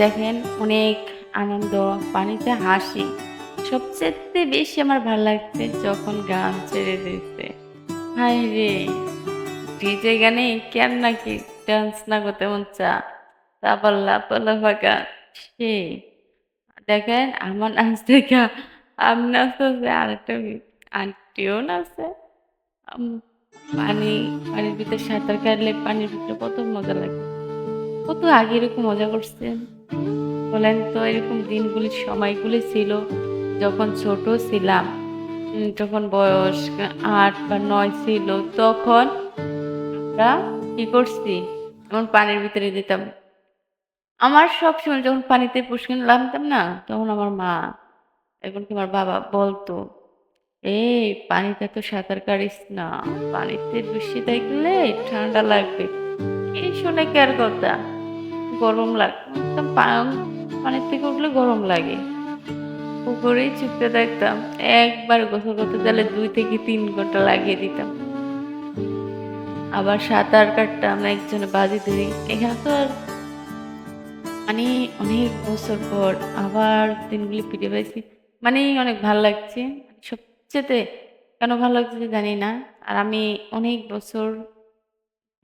দেখেন অনেক আনন্দ, পানিতে হাসি। সবচেয়ে বেশি আমার ভালো লাগছে যখন গান ছেড়ে দিচ্ছে হাই রে, ডিজে গানে কেন নাকি ডান্স না করতে মন চা তারপর লাপালা ফাঁকা সে দেখেন, আমার নাচ দেখা আমি নাচতেছে আরেকটা আন্টিও নাচে। পানি, পানির ভিতরে সাঁতার কাটলে পানির ভিতরে কত মজা লাগে। কত আগে এরকম মজা করছেন? বলেন তো, এরকম দিনগুলি, সময়গুলি ছিল যখন ছোট ছিলাম। যখন বয়স আট বা নয় ছিল, তখন আমরা কি করছি? এমন পানির ভিতরে দিতাম। আমার সব সময় যখন পানিতে পুষ্কিন নামতাম না, তখন আমার মা, এখন কি আমার বাবা বলতো, এই, পানিতে তো সাঁতার কাটিস না, পানিতে বেশি থাকলে ঠান্ডা লাগবে। এই শুনে কি আর কথা? গরম লাগে পানির থেকে উঠলে গরম লাগে। পুকুরেই চুপতে দেখতাম একবার গোসল করতে গেলে দুই থেকে তিন ঘণ্টা লাগিয়ে দিতাম। আবার সাঁতার কাটতাম, একজনে বাজি ধরি। এখানে তো আর মানে অনেক বছর পর আবার দিনগুলি ফিরে পাইছি। মানে অনেক ভালো লাগছে। সবচেয়ে কেন ভালো লাগছে জানি না। আর আমি অনেক বছর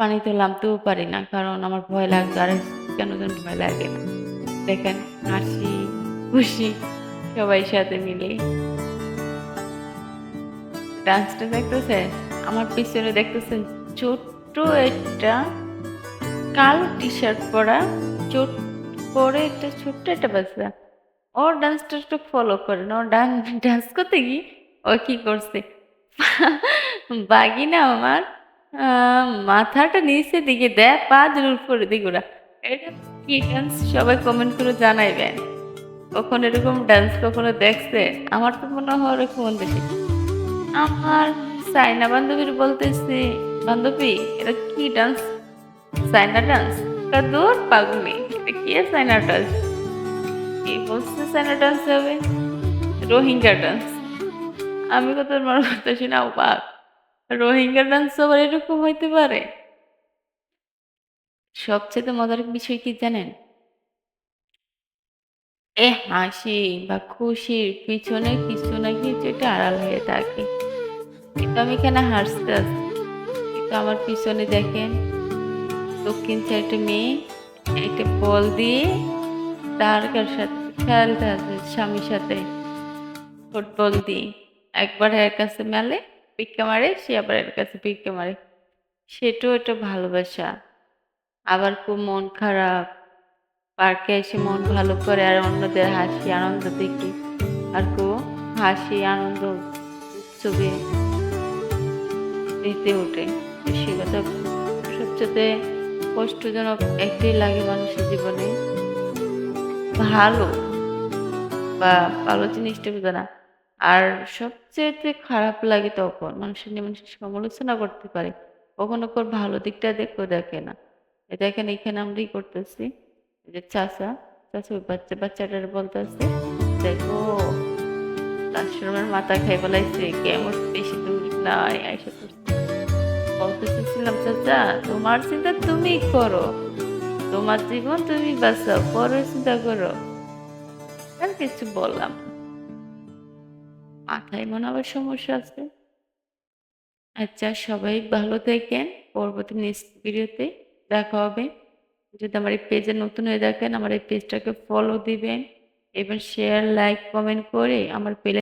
পানিতে নামতেও পারি না, কারণ আমার ভয় লাগতো। আর কেন যেন ভয় লাগে না। দেখেন হাসি, খুশি, সবাই সাথে মিলে। ডান্সটা দেখতেছে আমার পিছনে দেখতেছেন ছোট্ট একটা কালো টি শার্ট পরা ছোট পরে একটা ছোট্ট একটা বাচ্চা। ওর ডান্সটা একটু ফলো করেন। ওর ডান্স ডান্স করতে কি ও কি করছে? বাগি না আমার মাথাটা নিচে দিকে দেয়, পা উপরে দিকে ওরা এটা কি ডান্স সবাই কমেন্ট করে জানাইবেন। কখন এরকম ডান্স কখনো দেখছে? আমার তো মনে হয় ওরকম দেখি। আমার সাইনা বান্ধবীর বলতেছে, বান্ধবী, এটা কি ডান্স সাইনা ডান্স দূর পাগলি, এটা কি সাইনা ডান্স কি বলছে সাইনা ডান্স হবে? রোহিঙ্গা ডান্স আমি কত মনে করতেছি না, অবাক। রোহিঙ্গা ডান্স আবার এরকম হইতে পারে? সবচেয়ে মজার বিষয় কি জানেন? এ হাসি বা খুশির পিছনে কিছু না কিছু একটা আড়াল হয়ে থাকে। কিন্তু আমি এখানে হাসতে আছি কিন্তু আমার পিছনে দেখেন। দক্ষিণ সাইডে মেয়ে, একটা বল দিয়ে তার সাথে খেলতে আছে স্বামীর সাথে। ফুটবল দিয়ে। একবার এর কাছে মেলে, ভিক্ষা মারে, সে আবার এর কাছে ভিক্ষা মারে। সেটাও একটা ভালোবাসা। আবার খুব মন খারাপ। পার্কে এসে মন ভালো করে আর অন্যদের হাসি, আনন্দ দেখি। আর খুব হাসি, আনন্দ, উৎসবে দিতে ওঠে। সে কথা সবচেয়ে কষ্টজনক একটাই লাগে মানুষের জীবনে। ভালো বা ভালো জিনিসটা বুঝে না। আর সবচেয়ে খারাপ লাগে তখন মানুষের নিয়ে মানুষের সমালোচনা করতে পারে। কখনো কোর ভালো দিকটা দেখেও দেখে না। দেখেন এখানে আমরাই করতেছি। যে চাচা চাচা ওই বাচ্চা, বাচ্চাটার বলতেছে, দেখো আশ্রমের মাথা খাই বলাইছে কেমন বেশি দূর নাই, আইসা করছে বলতে চেয়েছিলাম চাচা, তোমার চিন্তা তুমি করো, তোমার জীবন তুমি বাঁচাও, পরের চিন্তা করো। আর কিছু বললাম মাথায় মনে আবার সমস্যা আছে। আচ্ছা সবাই ভালো থাকেন। পরবর্তী নেক্সট ভিডিওতে দেখা হবে। যদি আমার এই পেজে নতুন হয়ে দেখেন আমার এই পেজটাকে ফলো দিবেন এবং শেয়ার লাইক কমেন্ট করে আমার পেলে